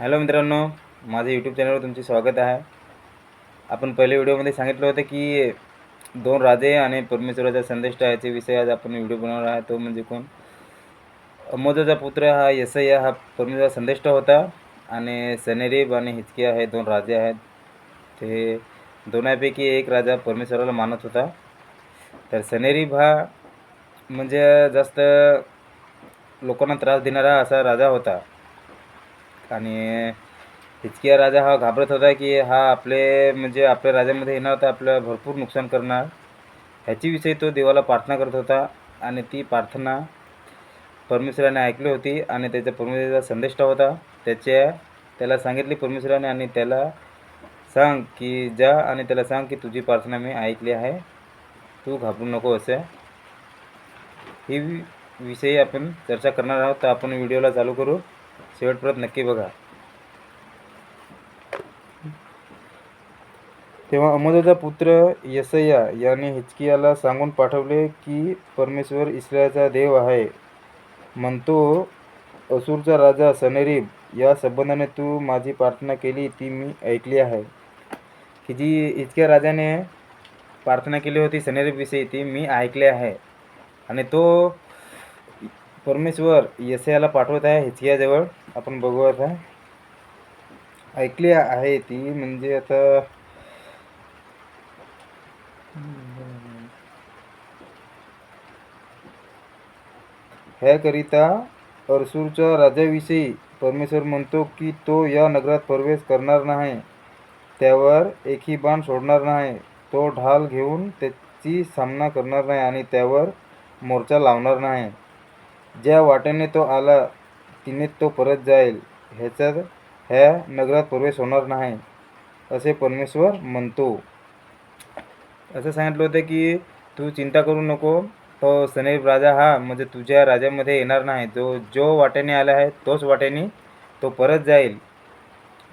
Hello मित्रांनो माझं YouTube चॅनलवर तुमचे स्वागत आहे. आपण पहिल्या व्हिडिओमध्ये सांगितलं होतं की दोन राजे आणि परमेश्वराचा संदेश याचे विषय आज आपण व्हिडिओ बनवणार आहे तो म्हणजे कोण? अमोदाचा पुत्र हा यसया हा परमेश्वराचा संदेष्ट होता आणि सनेरीब आणि हिचकिया हे दोन राजे आहेत. ते दोन्हीपैकी एक राजा परमेश्वराला मानत होता. तर सनेरीब हा म्हणजे जास्त लोकांना त्रास देणारा असा राजा होता. आणि हिचकिया राजा हा घाबरत होता की हा आपले म्हणजे आपल्या राज्यामध्ये येणार तर आपलं भरपूर नुकसान करणार. ह्याची विषयी तो देवाला प्रार्थना करत होता आणि ती प्रार्थना परमेश्वराने ऐकली होती आणि त्याचा परमेश्वराचा संदेष्टा होता. त्याच्या त्याला सांगितली परमेश्वराने आणि त्याला सांग की जा आणि त्याला सांग की तुझी प्रार्थना मी ऐकली आहे. तू घाबरू नको असं. ही विषयी आपण चर्चा करणार आहोत. तर आपण व्हिडिओला चालू करू. शेवटपर्यंत नक्की बघा. तेव्हा अमोदाचा पुत्र यसया याने हिचकियाला सांगून पाठवले की परमेश्वर इस्रायचा देव आहे. म्हणतो असूरचा राजा सनेरीब या संबंधाने तू माझी प्रार्थना केली ती मी ऐकली आहे. की जी इतक्या राजाने प्रार्थना केली होती सनेरीबविषयी ती मी ऐकली आहे. आणि तो परमेश्वर यशयाला पाठवत आहे हिचकियाजवळ आपण बघू आता. ऐकली आहे ती म्हणजे आता ह्याकरिता अरसूरच्या राजाविषयी परमेश्वर म्हणतो की तो या नगरात प्रवेश करणार नाही. त्यावर एकही बाण सोडणार नाही. तो ढाल घेऊन त्याची सामना करणार नाही आणि त्यावर मोर्चा लावणार नाही. ज्या वाटेने तो आला तिने तो परत जाईल. ह्याच्यात ह्या नगरात प्रवेश होणार नाही असे परमेश्वर म्हणतो. असं सांगितलं होतं की तू चिंता करू नको. तो सनेब राजा हा म्हणजे तुझ्या राज्यामध्ये येणार नाही. जो जो वाट्याने आला आहे तोच वाट्याने तो परत जाईल.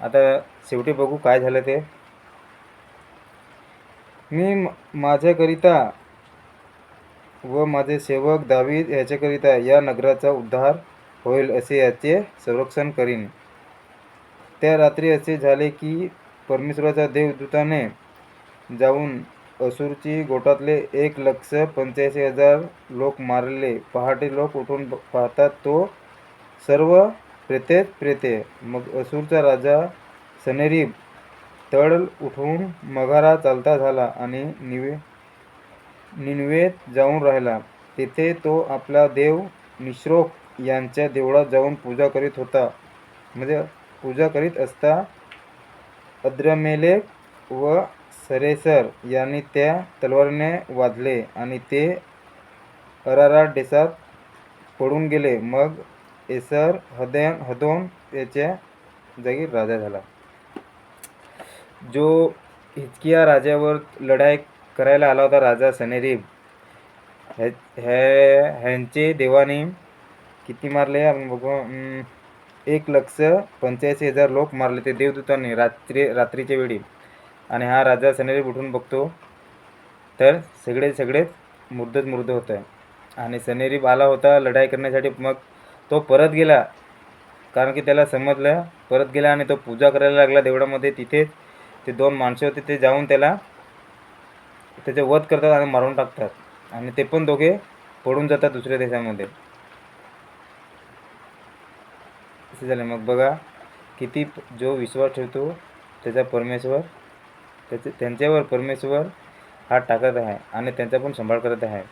आता शेवटी बघू काय झालं ते. मी म- माझ्याकरिता व माझे सेवक दावीद ह्याच्याकरिता या नगराचा उद्धार होईल असे याचे संरक्षण करीन. त्या रात्री असे झाले की परमेश्वराच्या देवदूताने जाऊन असूरची गोटातले एक लक्ष पंच्याऐंशी हजार लोक मारले. पहाटे लोक उठून पाहतात तो सर्व प्रेते प्रेते. मग असूरचा राजा सनेरीब तळ उठून मघारा चालता झाला आणि निवे निनवेत जाऊन राहिला. तेथे तो आपला देव निश्रोक यांच्या देवळात जाऊन पूजा करीत होता. म्हणजे पूजा करीत असता अद्रमेलेक व सरेसर यांनी त्या तलवारीने वाजले आणि ते अरारा देशात पडून गेले. मग एसर हदन हदोन याच्या जागी राजा झाला. जो हिचकिया राजावर लढाई करायला आला होता राजा सनेरीब ह्या हे ह्यांचे देवाने किती मारले आपण बघू एक लक्ष पंच्याऐंशी हजार लोक मारले ते देवदूतांनी रात्री रात्रीच्या वेळी. आणि हा राजा सनेरीब उठून बघतो तर सगळे सगळेच मुर्दच मुर्द होत आहे आणि सनेरीब आला होता लढाई करण्यासाठी मग तो परत गेला. कारण की त्याला समजलं परत गेला आणि तो पूजा करायला लागला देवळामध्ये. तिथे ते दोन माणसं होते ते जाऊन त्याला त्याचे वध करतात आणि मारून टाकतात. आणि ते पण दोघे पडून जातात दुसऱ्या देशामध्ये. असं झालं. मग बघा किती जो विश्वास ठेवतो त्याचा परमेश्वर त्याचे त्यांच्यावर परमेश्वर हात टाकत आहे आणि त्यांचा पण सांभाळ करत आहे.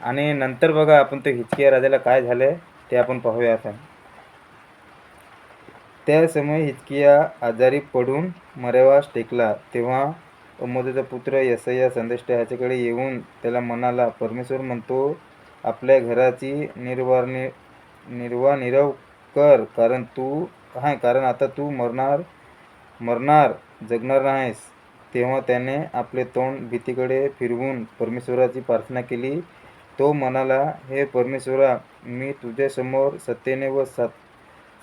आणि नंतर बघा आपण ते हिचकिया राजाला काय झालं ते आपण पाहूया आता. त्या समय हिचकिया आजारी पडून मरेवास टेकला. तेव्हा अमोदाचा पुत्र यसया संदेष्ट ह्याच्याकडे येऊन त्याला म्हणाला परमेश्वर म्हणतो आपल्या घराची निर्वाह निर्वा निरव कर कारण तू हां कारण आता तू मरणार मरणार जगणार नाहीस. तेव्हा त्याने आपले तोंड भीतीकडे फिरवून परमेश्वराची प्रार्थना केली. तो म्हणाला हे परमेश्वरा मी तुझ्यासमोर सत्तेने व सात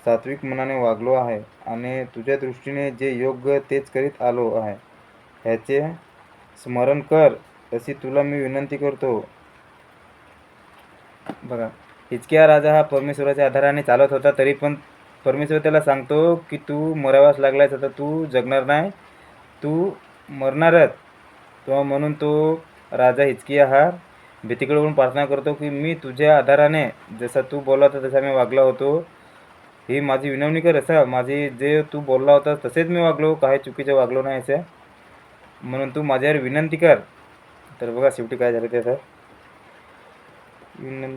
सात्विक मनाने वागलो आहे आणि तुझ्या दृष्टीने जे योग्य तेच करीत आलो आहे. ह्याचे स्मरण कर अशी तुला मी विनंती करतो. बघा हिचकिया राजा हा परमेश्वराच्या आधाराने चालत होता तरी पण परमेश्वर त्याला सांगतो की तू मरावास लागलायस आता तू जगणार नाही तू मरणारच तेव्हा म्हणून तो राजा हिचकिया हा भीतीकडे होऊन प्रार्थना करतो की मी तुझ्या आधाराने जसा तू बोलला होता तसा मी वागला होतो. ही माझी विनवणी कर असा माझी जे तू बोलला होता तसेच मी वागलो काही चुकीचं वागलो नाही असं म्हणून तू माझ्यावर विनंती कर. तर बघा शेवटी काय झालं ते विनं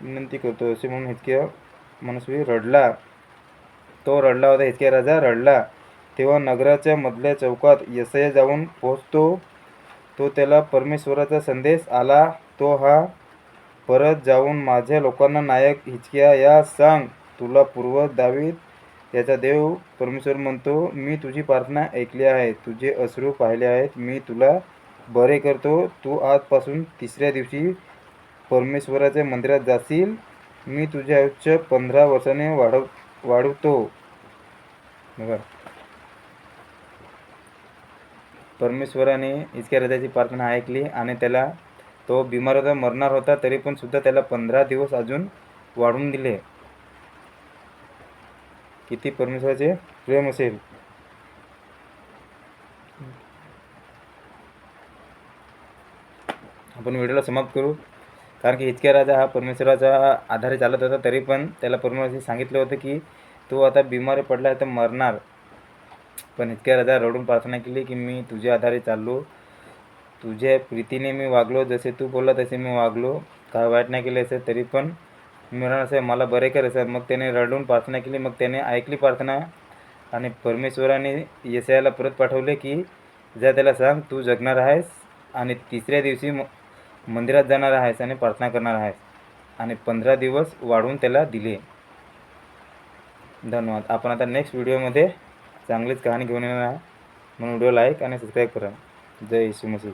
विनंती करतो असे म्हणून हिचकिया मनस्वी रडला. तो रडला होता हिचकिया राजा रडला. तेव्हा नगराच्या मधल्या चौकात यसया जाऊन पोहोचतो. तो त्याला परमेश्वराचा संदेश आला. तो हा परत जाऊन माझ्या लोकांना नायक हिचक्या या सांग. तुला पूर्व दावीत याचा देव परमेश्वर म्हणतो मी तुझी प्रार्थना ऐकली आहे तुझे अश्रू पाहिले आहेत मी तुला बरे करतो. तू आजपासून तिसऱ्या दिवशी परमेश्वराच्या मंदिरात जाशील. मी तुझे आयुष्य पंधरा वर्षाने वाढव वाढवतो. बघा. परमेश्वराने इतक्या हृदयाची प्रार्थना ऐकली आणि त्याला तो बिमार होता मरणार होता तरी पण सुद्धा त्याला पंधरा दिवस अजून वाढवून दिले. किती परमेश्वराचे प्रेम असेल? आपण व्हिडिओला समाप्त करू. कारण की इतक्या राजा हा परमेश्वराचा आधारे चालत होता तरी पण त्याला परमेश्वराने सांगितलं होतं की तो आता बिमारी पडला तर मरणार. पण इतक्या राजा रडून प्रार्थना केली की मी तुझ्या आधारे चाललो. तुझ्या प्रीतीने मी वागलो जसे तू बोलला तसे मी वागलो. काय वाईट नाही केलं असेल तरी पण मिळणार साहेब मला बरे करे असेल मग त्याने रडून प्रार्थना केली मग त्याने ऐकली प्रार्थना आणि परमेश्वराने येसयाला परत पाठवले की जा त्याला सांग तू जगणार आहेस आणि तिसऱ्या दिवशी म मंदिरात जाणार आहेस आणि प्रार्थना करणार आहेस. आणि पंधरा दिवस वाढवून त्याला दिले. धन्यवाद. आपण आता नेक्स्ट व्हिडिओमध्ये चांगलीच कहाणी घेऊन येणार आहे म्हणून व्हिडिओ लाईक आणि सबस्क्राईब करा. जय येशू मसीह.